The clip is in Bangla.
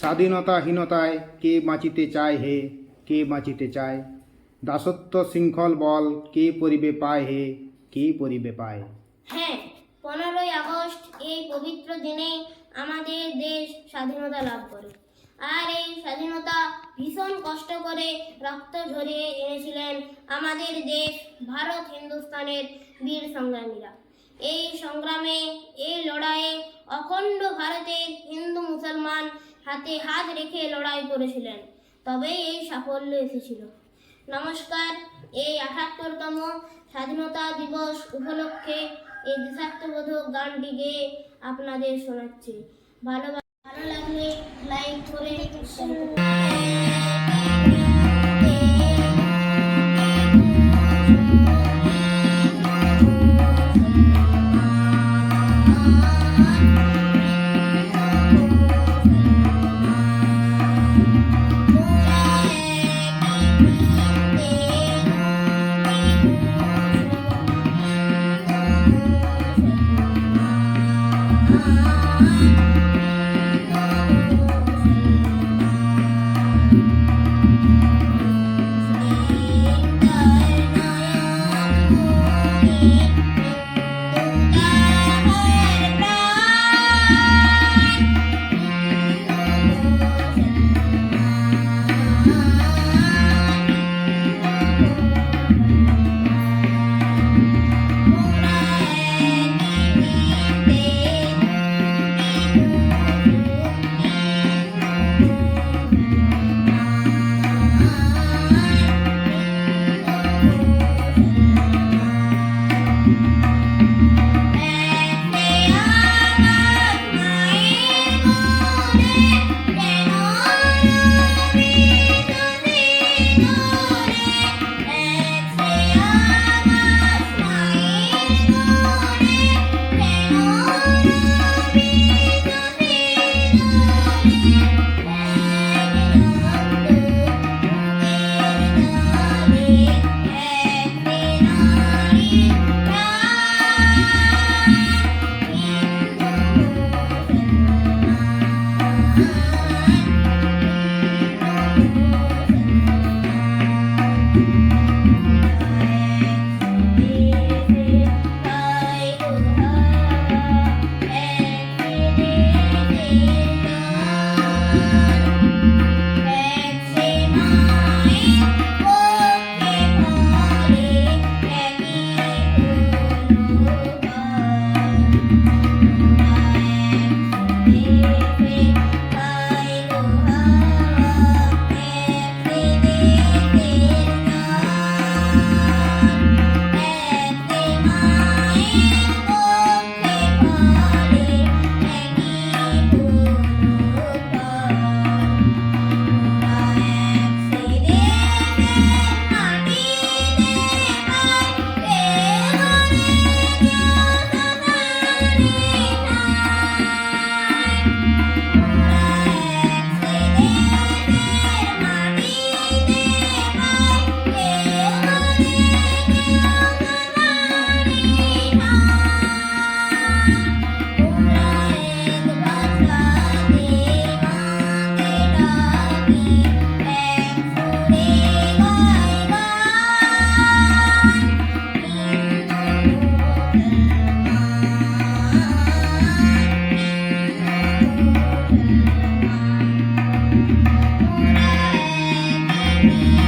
স্বাধীনতাহীনতায় কে বাঁচিতে চায় হে, কে বাঁচিতে চায়? দাসত্ব শৃঙ্খল বল কে পরিবে পায় হে, কে পরিবে পায়? হ্যাঁ পনেরোই আগস্ট এই পবিত্র দিনে আমাদের দেশ স্বাধীনতা লাভ করে। আর এই স্বাধীনতা ভীষণ কষ্ট করে রক্ত ঝরিয়ে এনেছিলেন আমাদের দেশ ভারত হিন্দুস্তানের বীর সংগ্রামীরা। এই সংগ্রামে, এই লড়াইয়ে অখণ্ড ভারতের হিন্দু মুসলমান হাতে হাত রেখে লড়াই করেছিলেন। তবে এই সাফল্য এসেছিল। নমস্কার, এই আঠাত্তরতম স্বাধীনতা দিবস উপলক্ষে এই দেশাত্মবোধক গানটি গেয়ে আপনাদের শোনাচ্ছি। ভালো ভালো লাগলে লাইক করে Bye. Bye. You. Thank you.